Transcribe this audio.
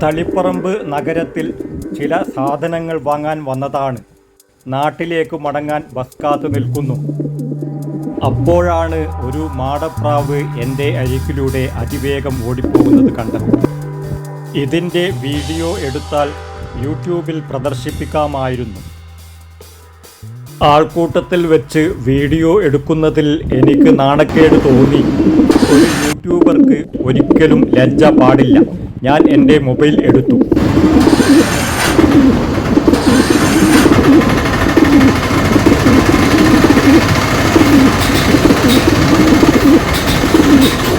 തളിപ്പറമ്പ് നഗരത്തിൽ ചില സാധനങ്ങൾ വാങ്ങാൻ വന്നതാണ്. നാട്ടിലേക്ക് മടങ്ങാൻ ബസ് കാത്തു നിൽക്കുന്നു. അപ്പോഴാണ് ഒരു മാടപ്രാവ് എന്റെ അരികിലൂടെ അതിവേഗം ഓടിപ്പോകുന്നത് കണ്ടത്. ഇതിന്റെ വീഡിയോ എടുത്താൽ യൂട്യൂബിൽ പ്രദർശിപ്പിക്കാമായിരുന്നു. ആൾക്കൂട്ടത്തിൽ വെച്ച് വീഡിയോ എടുക്കുന്നതിൽ എനിക്ക് നാണക്കേട് തോന്നി. ഒരു യൂട്യൂബർക്ക് ഒരിക്കലും ലജ്ജ പാടില്ല. ഞാൻ എന്റെ മൊബൈൽ എടുത്തു. you